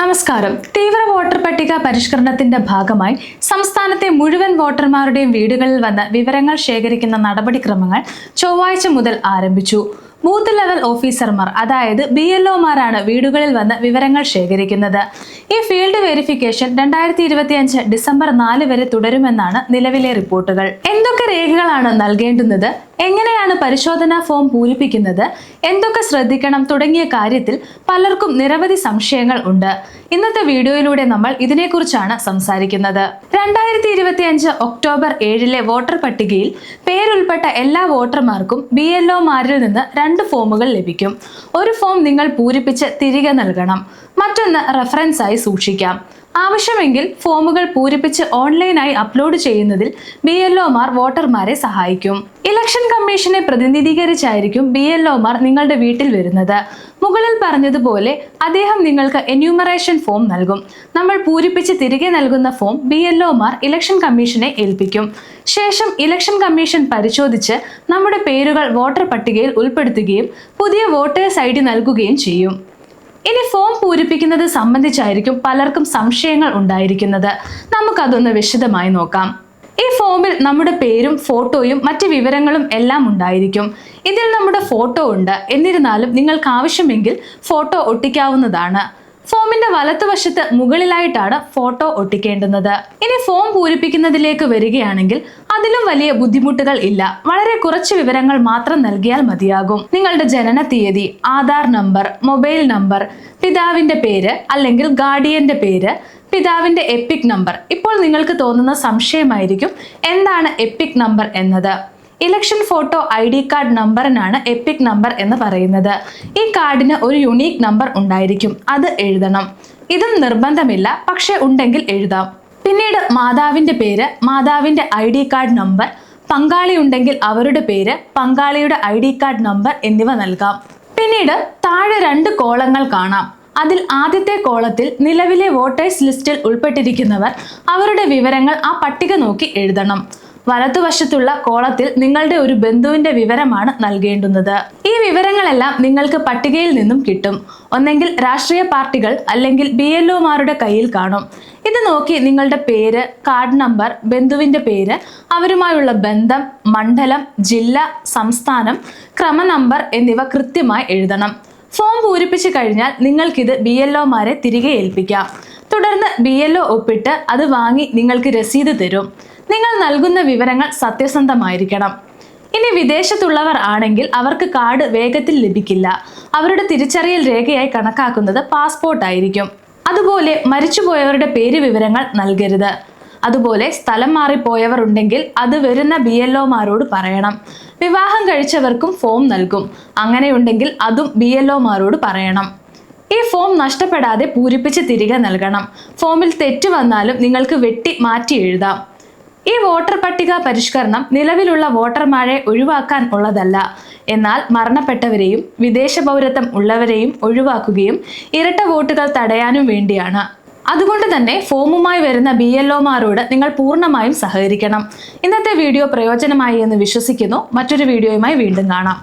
നമസ്കാരം. തീവ്ര വോട്ടർ പട്ടിക പരിഷ്കരണത്തിന്റെ ഭാഗമായി സംസ്ഥാനത്തെ മുഴുവൻ വോട്ടർമാരുടെയും വീടുകളിൽ വന്ന് വിവരങ്ങൾ ശേഖരിക്കുന്ന നടപടിക്രമങ്ങൾ ചൊവ്വാഴ്ച മുതൽ ആരംഭിച്ചു. ബൂത്ത് ലെവൽ ഓഫീസർമാർ അതായത് ബി എൽ ഒമാരാണ് വീടുകളിൽ വന്ന് വിവരങ്ങൾ ശേഖരിക്കുന്നത്. ഈ ഫീൽഡ് വെരിഫിക്കേഷൻ രണ്ടായിരത്തി ഇരുപത്തി അഞ്ച് ഡിസംബർ നാല് വരെ തുടരുമെന്നാണ് നിലവിലെ റിപ്പോർട്ടുകൾ. എന്തൊക്കെ രേഖകളാണ് നൽകേണ്ടുന്നത്? എങ്ങനെയാണ് പരിശോധനാ ഫോം പൂരിപ്പിക്കുന്നത്? എന്തൊക്കെ ശ്രദ്ധിക്കണം തുടങ്ങിയ കാര്യത്തിൽ പലർക്കും നിരവധി സംശയങ്ങൾ ഉണ്ട്. ഇന്നത്തെ വീഡിയോയിലൂടെ നമ്മൾ ഇതിനെക്കുറിച്ചാണ് സംസാരിക്കുന്നത്. രണ്ടായിരത്തി ഇരുപത്തി അഞ്ച് ഒക്ടോബർ ഏഴിലെ വോട്ടർ പട്ടികയിൽ പേരുൾപ്പെട്ട എല്ലാ വോട്ടർമാർക്കും ബി എൽ ഒമാരിൽ നിന്ന് രണ്ട് ഫോമുകൾ ലഭിക്കും. ഒരു ഫോം നിങ്ങൾ പൂരിപ്പിച്ച് തിരികെ നൽകണം. മറ്റൊന്ന് റെഫറൻസായി സൂക്ഷിക്കാം. ആവശ്യമെങ്കിൽ ഫോമുകൾ പൂരിപ്പിച്ച് ഓൺലൈനായി അപ്ലോഡ് ചെയ്യുന്നതിൽ ബി എൽ ഒമാർ വോട്ടർമാരെ സഹായിക്കും. ഇലക്ഷൻ കമ്മീഷനെ പ്രതിനിധീകരിച്ചായിരിക്കും ബി എൽ ഒമാർ നിങ്ങളുടെ വീട്ടിൽ വരുന്നത്. മുകളിൽ പറഞ്ഞതുപോലെ അദ്ദേഹം നിങ്ങൾക്ക് എന്യൂമറേഷൻ ഫോം നൽകും. നമ്മൾ പൂരിപ്പിച്ച് തിരികെ നൽകുന്ന ഫോം ബി എൽ ഒമാർ ഇലക്ഷൻ കമ്മീഷനെ ഏൽപ്പിക്കും. ശേഷം ഇലക്ഷൻ കമ്മീഷൻ പരിശോധിച്ച് നമ്മുടെ പേരുകൾ വോട്ടർ പട്ടികയിൽ ഉൾപ്പെടുത്തുകയും പുതിയ വോട്ടേഴ്സ് ഐ ഡി നൽകുകയും ചെയ്യും. ഇനി ഫോം പൂരിപ്പിക്കുന്നത് സംബന്ധിച്ചായിരിക്കും പലർക്കും സംശയങ്ങൾ ഉണ്ടായിരിക്കുന്നത്. നമുക്കതൊന്ന് വിശദമായി നോക്കാം. ഈ ഫോമിൽ നമ്മുടെ പേരും ഫോട്ടോയും മറ്റ് വിവരങ്ങളും എല്ലാം ഉണ്ടായിരിക്കും. ഇതിൽ നമ്മുടെ ഫോട്ടോ ഉണ്ട്. എന്നിരുന്നാലും നിങ്ങൾക്ക് ആവശ്യമെങ്കിൽ ഫോട്ടോ ഒട്ടിക്കാവുന്നതാണ്. ഫോമിന്റെ വലത്തുവശത്ത് മുകളിലായിട്ടാണ് ഫോട്ടോ ഒട്ടിക്കേണ്ടുന്നത്. ഇനി ഫോം പൂരിപ്പിക്കുന്നതിലേക്ക് വരികയാണെങ്കിൽ അതിലും വലിയ ബുദ്ധിമുട്ടുകൾ ഇല്ല. വളരെ കുറച്ച് വിവരങ്ങൾ മാത്രം നൽകിയാൽ മതിയാകും. നിങ്ങളുടെ ജനന തീയതി ആധാർ നമ്പർ മൊബൈൽ നമ്പർ പിതാവിന്റെ പേര് അല്ലെങ്കിൽ ഗാർഡിയന്റെ പേര് പിതാവിന്റെ എപ്പിക് നമ്പർ. ഇപ്പോൾ നിങ്ങൾക്ക് തോന്നുന്ന സംശയമായിരിക്കും എന്താണ് എപ്പിക് നമ്പർ എന്നത്? Election photo I D card നമ്പറിനാണ് EPIC number എന്ന് പറയുന്നത്. ഈ കാർഡിന് ഒരു യുണീക്ക് നമ്പർ ഉണ്ടായിരിക്കും. അത് എഴുതണം. ഇതും നിർബന്ധമില്ല പക്ഷേ ഉണ്ടെങ്കിൽ എഴുതാം. പിന്നീട് മാതാവിന്റെ പേര് മാതാവിന്റെ ഐ ഡി കാർഡ് നമ്പർ പങ്കാളി ഉണ്ടെങ്കിൽ അവരുടെ പേര് പങ്കാളിയുടെ ഐ ഡി കാർഡ് നമ്പർ എന്നിവ നൽകാം. പിന്നീട് താഴെ രണ്ട് കോളങ്ങൾ കാണാം. അതിൽ ആദ്യത്തെ കോളത്തിൽ നിലവിലെ വോട്ടേഴ്സ് ലിസ്റ്റിൽ ഉൾപ്പെട്ടിരിക്കുന്നവർ അവരുടെ വിവരങ്ങൾ ആ പട്ടിക നോക്കി എഴുതണം. വലതുവശത്തുള്ള കോളത്തിൽ നിങ്ങളുടെ ഒരു ബന്ധുവിന്റെ വിവരമാണ് നൽകേണ്ടുന്നത്. ഈ വിവരങ്ങളെല്ലാം നിങ്ങൾക്ക് പട്ടികയിൽ നിന്നും കിട്ടും. ഒന്നെങ്കിൽ രാഷ്ട്രീയ പാർട്ടികൾ അല്ലെങ്കിൽ ബി എൽ ഒമാരുടെ കയ്യിൽ കാണും. ഇത് നോക്കി നിങ്ങളുടെ പേര് കാർഡ് നമ്പർ ബന്ധുവിന്റെ പേര് അവരുമായുള്ള ബന്ധം മണ്ഡലം ജില്ല സംസ്ഥാനം ക്രമ നമ്പർ എന്നിവ കൃത്യമായി എഴുതണം. ഫോം പൂരിപ്പിച്ചു കഴിഞ്ഞാൽ നിങ്ങൾക്കിത് ബി എൽ ഒമാരെ തിരികെ ഏൽപ്പിക്കാം. തുടർന്ന് ബി എൽ ഒ ഒപ്പിട്ട് അത് വാങ്ങി നിങ്ങൾക്ക് രസീത് തരും. നിങ്ങൾ നൽകുന്ന വിവരങ്ങൾ സത്യസന്ധമായിരിക്കണം. ഇനി വിദേശത്തുള്ളവർ ആണെങ്കിൽ അവർക്ക് കാർഡ് വേഗത്തിൽ ലഭിക്കില്ല. അവരുടെ തിരിച്ചറിയൽ രേഖയായി കണക്കാക്കുന്നത് പാസ്പോർട്ട് ആയിരിക്കും. അതുപോലെ മരിച്ചുപോയവരുടെ പേര് വിവരങ്ങൾ നൽകരുത്. അതുപോലെ സ്ഥലം മാറിപ്പോയവർ ഉണ്ടെങ്കിൽ അത് വരുന്ന ബി എൽ ഒമാരോട് പറയണം. വിവാഹം കഴിച്ചവർക്കും ഫോം നൽകും. അങ്ങനെയുണ്ടെങ്കിൽ അതും ബി എൽ ഒമാരോട് പറയണം. ഈ ഫോം നഷ്ടപ്പെടാതെ പൂരിപ്പിച്ച് തിരികെ നൽകണം. ഫോമിൽ തെറ്റ് വന്നാലും നിങ്ങൾക്ക് വെട്ടി മാറ്റി എഴുതാം. ഈ വോട്ടർ പട്ടിക പരിഷ്കരണം നിലവിലുള്ള വോട്ടർമാരെ ഒഴിവാക്കാൻ ഉള്ളതല്ല. എന്നാൽ മരണപ്പെട്ടവരെയും വിദേശ പൗരത്വം ഉള്ളവരെയും ഒഴിവാക്കുകയും ഇരട്ട വോട്ടുകൾ തടയാനും വേണ്ടിയാണ്. അതുകൊണ്ട് തന്നെ ഫോമുമായി വരുന്ന ബി എൽ ഒമാരോട് നിങ്ങൾ പൂർണമായും സഹകരിക്കണം. ഇന്നത്തെ വീഡിയോ പ്രയോജനമായി എന്ന് വിശ്വസിക്കുന്നു. മറ്റൊരു വീഡിയോയുമായി വീണ്ടും കാണാം.